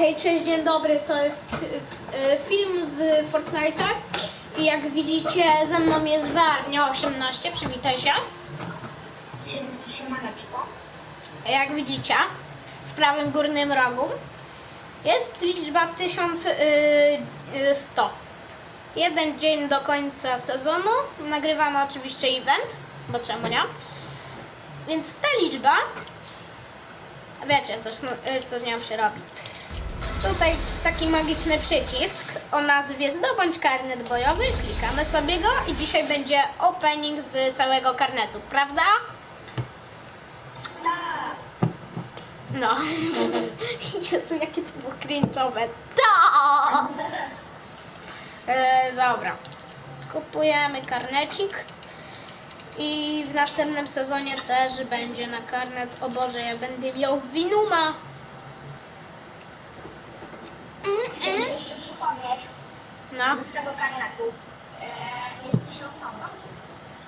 hej, cześć, dzień dobry, to jest y, y, film z Fortnite'a i jak widzicie ze mną jest Warnia18, przywitaj się. Jak widzicie, w prawym górnym rogu jest liczba 1100. Jeden dzień do końca sezonu, nagrywamy oczywiście event, bo czemu nie? Więc ta liczba, wiecie, coś, y, co z nią się robi. Tutaj taki magiczny przycisk o nazwie Zdobądź karnet bojowy. Klikamy sobie go i dzisiaj będzie opening z całego karnetu, prawda? No. Jezu, jakie to było cringe'owe. Tak! E, dobra. Kupujemy karnecik. I w następnym sezonie też będzie na karnet. O Boże, ja będę miał Winuma. Mm. jeszcze przypomnieć, No. z tego karnetu e, jest 1000 euro.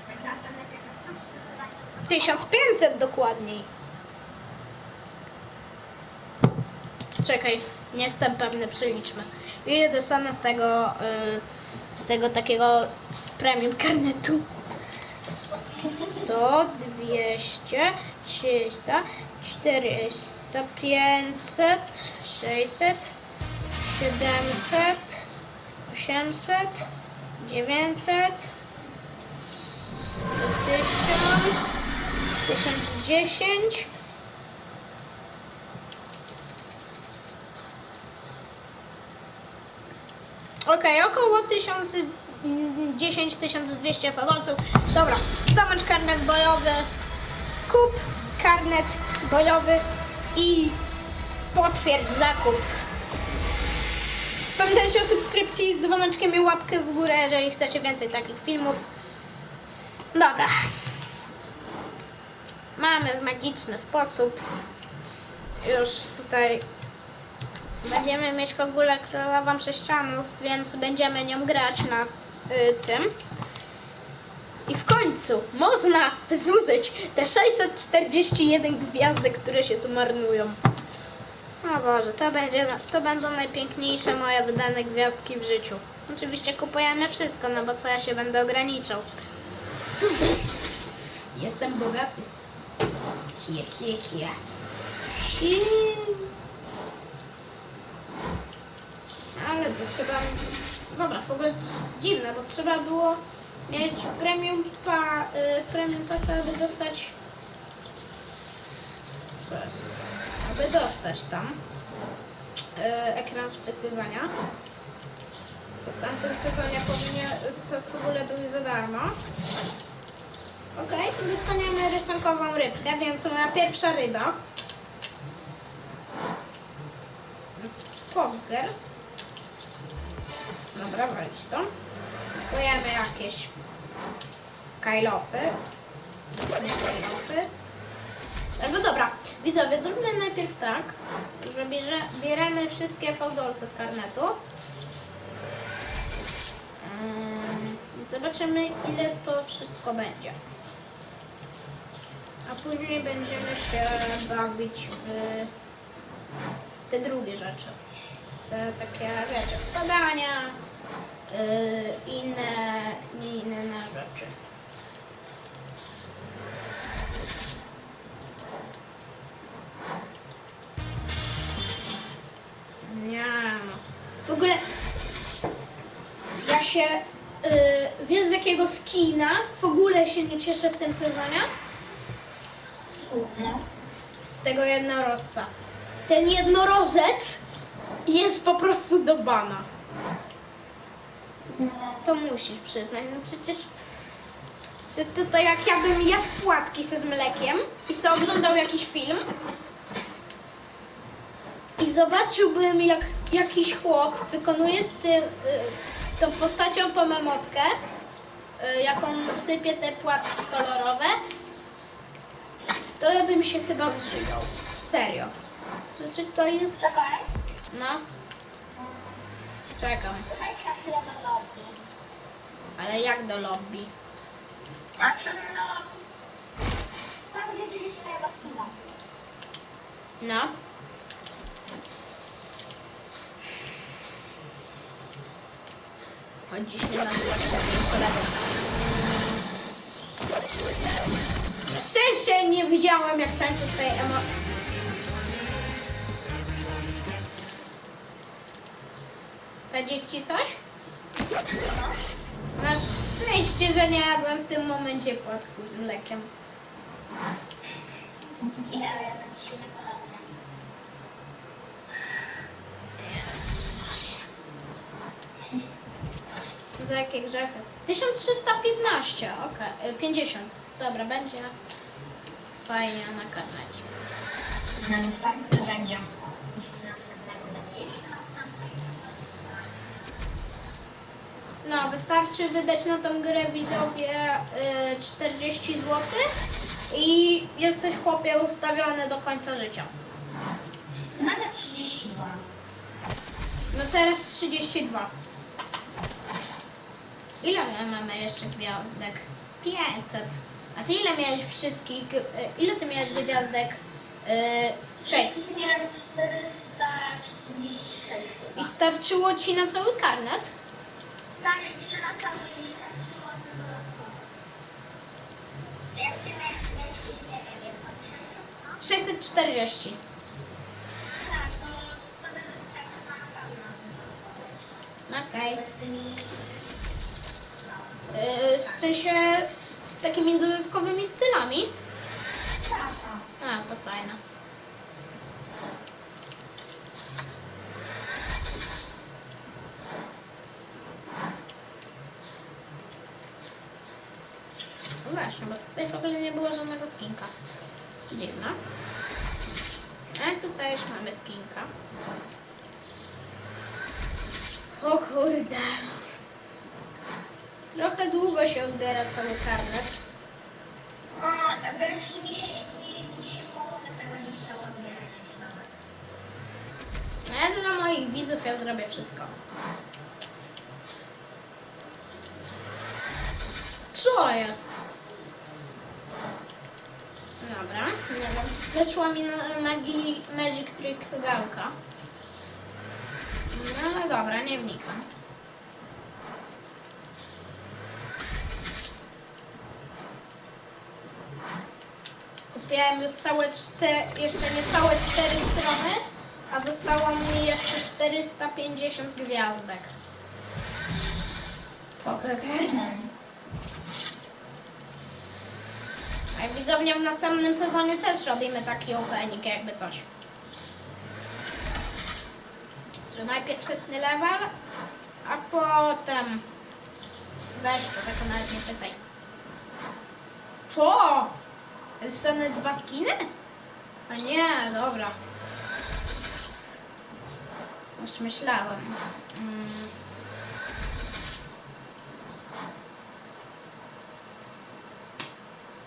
Jak następne pieniądze, 1500 dokładniej. Czekaj, nie jestem pewny, przeliczmy. Ile dostanę z tego, y, z tego takiego premium karnetu? 100, 200, 300, 400, 500, 600, 700, 800, 900, 1000, 1010. Okej, około 1010-1200 fagonców. Dobra, zdobądź karnet bojowy, kup karnet bojowy i potwierdź zakup. Pamiętajcie o subskrypcji z dzwoneczkiem i łapkę w górę, jeżeli chcecie więcej takich filmów. Dobra. Mamy w magiczny sposób. Już tutaj będziemy mieć w ogóle królową sześcianów, więc będziemy nią grać na y, tym. I w końcu można zużyć te 641 gwiazdek, które się tu marnują. O Boże, to, będzie, to będą najpiękniejsze moje wydane gwiazdki w życiu. Oczywiście kupujemy wszystko, no bo co ja się będę ograniczał. Jestem bogaty. Hie, hie, hie. Hie. Ale co trzeba... Dobra, w ogóle dziwne, bo trzeba było mieć premium, pa, y, premium pasa, aby dostać... Aby dostać tam y, ekran wczytywania. W tamtym sezonie powinien, to w ogóle były za darmo. Okej, dostaniemy rysunkową rybkę, więc moja pierwsza ryba. Więc Poggers. Dobra, walić to. Kupujemy jakieś kajlofy. Nie kajlofy. Albo dobra, widzowie, zróbmy najpierw tak, że bierze, bieremy wszystkie fałdolce z karnetu. Ym, Zobaczymy, ile to wszystko będzie. A później będziemy się bawić w te drugie rzeczy. Te takie, wiecie, spadania, yy, inne, inne rzeczy. Ogóle ja się, yy, wiesz z jakiego skina w ogóle się nie cieszę w tym sezonie? Z tego jednorożca. Ten jednorożec jest po prostu do bana. To musisz przyznać, no przecież to, to, to jak ja bym jadł płatki se z mlekiem i sobie oglądał jakiś film i zobaczyłbym jak jakiś chłop wykonuje ty, y, tą postacią tą emotkę, y, jaką sypie te płatki kolorowe, to ja bym się chyba zżygał. Serio. Przecież to jest... Czekaj. No. Czekam. Na chwilę do lobby. Ale jak do lobby? Tam gdzie widzisz swojego skina. No. Choć dziś mnie nazywa moim kolegą. Na szczęście nie widziałem jak tańczy z tej emo... Ci coś? Masz szczęście, że nie jadłem w tym momencie płatku z mlekiem. Ja, ja tak się nie podoba. Jezus Maria. Za jakie grzechy? 1315, okej, y, 50. Dobra, będzie fajnie na kanale. Na następnym będzie. No, wystarczy wydać na tą grę widzowie y, 40 zł i jesteś chłopie ustawiony do końca życia. Nawet 32. No teraz 32. Ile my mamy jeszcze gwiazdek? 500. A ty ile miałeś wszystkich, y, ile ty miałeś gwiazdek? Yy, Cześć. Miałem 446 I starczyło ci na cały karnet? Tak, jeszcze na cały listę przychodzę dodatkowo. Jak ty miałeś, nie wiem, jak patrzę. 640. Tak, na. Okej. Yy, w sensie z takimi dodatkowymi stylami? A, to fajne. No właśnie, bo tutaj w ogóle nie było żadnego skinka. Dziwne. A tutaj już mamy skinka. O kurde. Trochę długo się odbiera cały karnet. O, wreszcie mi się, mi, mi się tego nie chciało odbierać już nawet. A ja dla moich widzów ja zrobię wszystko. Co jest? Dobra, nie wiem, zeszła mi na magii Magic Trick gałka. No dobra, nie wnikam. Kupiłem już całe cztery, jeszcze nie całe cztery strony, a zostało mi jeszcze 450 gwiazdek. Pokekers. A widzowie w następnym sezonie też robimy taki opening, jakby coś. Że najpierw setny level, a potem weszczu, tylko nawet nie pytaj. Co? Dostanę dwa skiny? A nie, dobra. Już myślałem. Mm.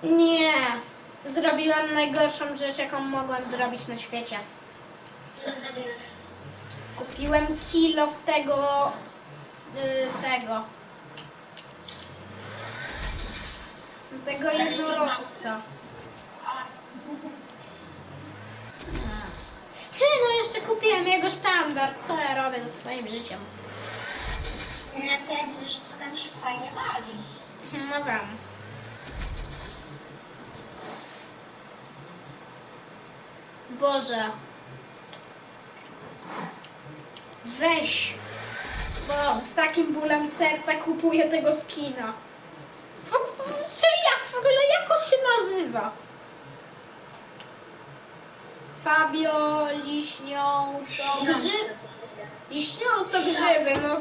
Nie. Zrobiłem najgorszą rzecz, jaką mogłem zrobić na świecie. Kupiłem kilo w tego. y, tego. Tego jednorożca. Ty, no jeszcze kupiłem jego sztandar. Co ja robię ze swoim życiem? Jak widzisz, to tam się fajnie bawisz. No wiem. Boże. Weź. Boże, z takim bólem serca kupuję tego skina. W, w, czy jak w ogóle, jak on się nazywa? Fabio liśniąco grzy... Liśniąco grzyby, no.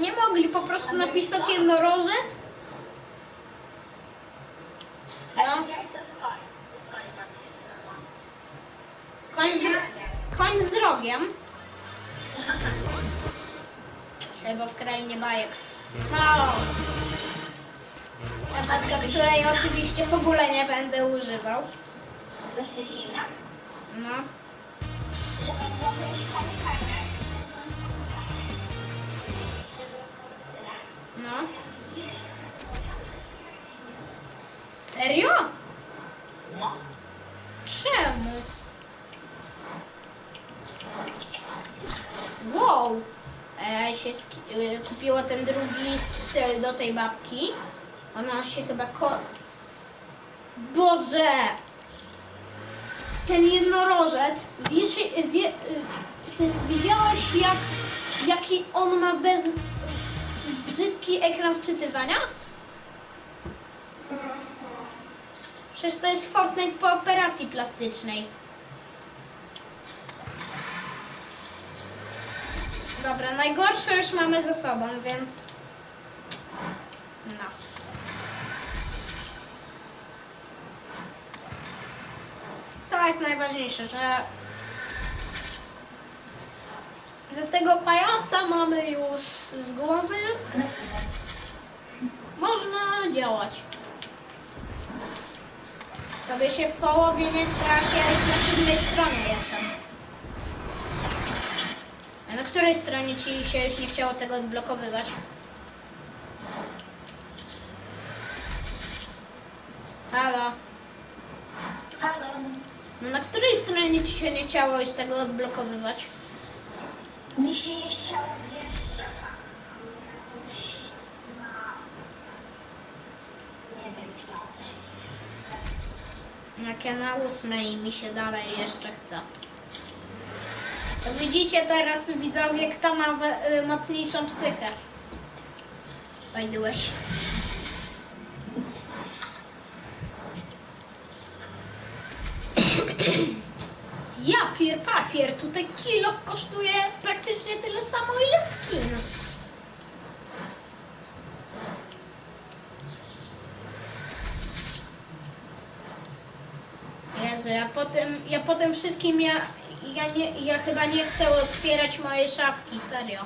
Nie mogli po prostu napisać jednorożec? No. Koń z, koń z rogiem. Chyba w krainie bajek. No. Emetka, której oczywiście w ogóle nie będę używał. Właśnie zimna. No. No. Serio? No. Czemu? Wow. Tutaj się y, kupiło ten drugi styl do tej babki. Ona się chyba ko... Boże! Ten jednorożec, wiesz, wie, widziałeś jak, jaki on ma bez... brzydki ekran wczytywania? Przecież to jest Fortnite po operacji plastycznej. Dobra, najgorsze już mamy za sobą, więc... No. To jest najważniejsze, że... Że tego pajaca mamy już z głowy. Można działać. Tobie się w połowie nie chce, jak ja już na siódmej stronie jestem. A na której stronie ci się już nie chciało tego odblokowywać? Halo. No na której stronie ci się nie chciało już tego odblokowywać? Mi się nie chciało jeszcze. Nie wiem, co. Jak ja na ósmej mi się dalej jeszcze chce. To widzicie teraz widzowie, kto ma y, mocniejszą psychę. By the way. Ja pier papier, tutaj kilo kosztuje praktycznie tyle samo ile skin. Jezu, ja potem, ja potem wszystkim, ja, ja, nie, ja chyba nie chcę otwierać mojej szafki, serio.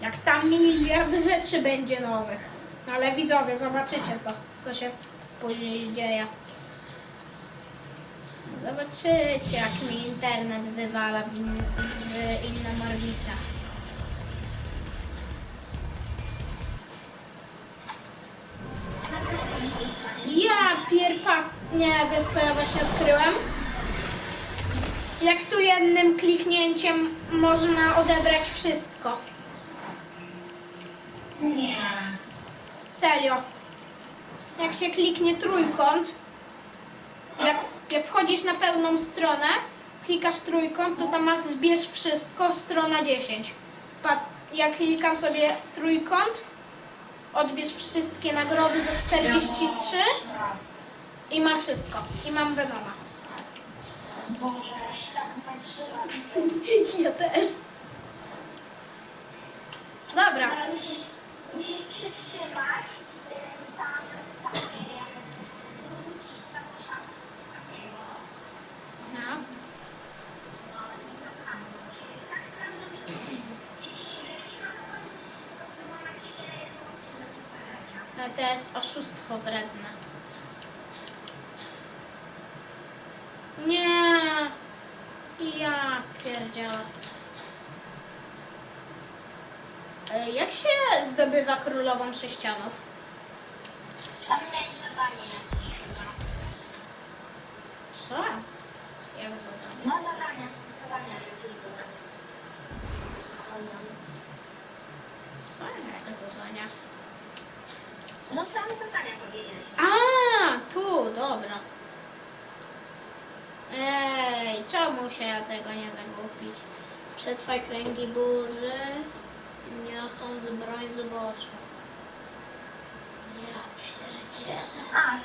Jak tam miliard rzeczy będzie nowych. No Ale widzowie, zobaczycie to, co się później dzieje. Zobaczycie, jak mi internet wywala w, in, w inną orbitę. Ja pierpa... Nie, wiesz co ja właśnie odkryłem? Jak tu jednym kliknięciem można odebrać wszystko. Nie. Serio. Jak się kliknie trójkąt, jak, jak wchodzisz na pełną stronę, klikasz trójkąt, to tam masz zbierz wszystko, strona 10. Pa, ja klikam sobie trójkąt, odbierz wszystkie nagrody za 43 i mam wszystko. I mam Venoma. Ja też. Dobra. Musisz przytrzymać y, tam, tam, nie wiem, musisz tam szans takiego. No. No, i to tam. Tak samo dobrze. Jeśli leci na to w tym momencie, kiedy jest mocno do superleciał. Ale to jest oszustwo wredne. Nie. Ja pierdziała. E, Jak się zdobywa królową sześcianów? Tam mieć zadanie jakieś. Co? Jak zadanie? No zadania, zadania jakieś były. Co jak zadania? No same zadania powiedzieć. A, tu, dobra. Ej, czemu się ja tego nie da kupić? Przetrwaj kręgi burzy, niosąc broń zbocza. Ja pierdzielę. A.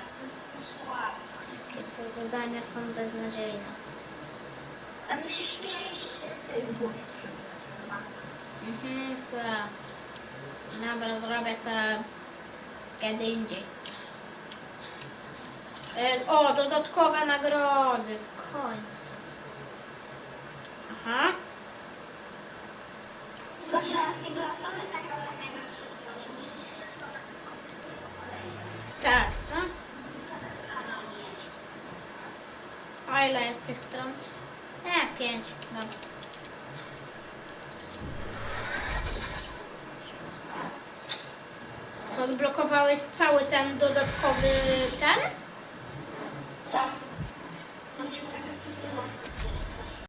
Jakie te zadania są beznadziejne. A musisz pięć. Mhm, tak. Dobra, zrobię to kiedy indziej. E, o, dodatkowe nagrody, w końcu. Aha. Tak no. A ile jest tych stron? E, pięć. Dobra. Co, odblokowałeś cały ten dodatkowy ten?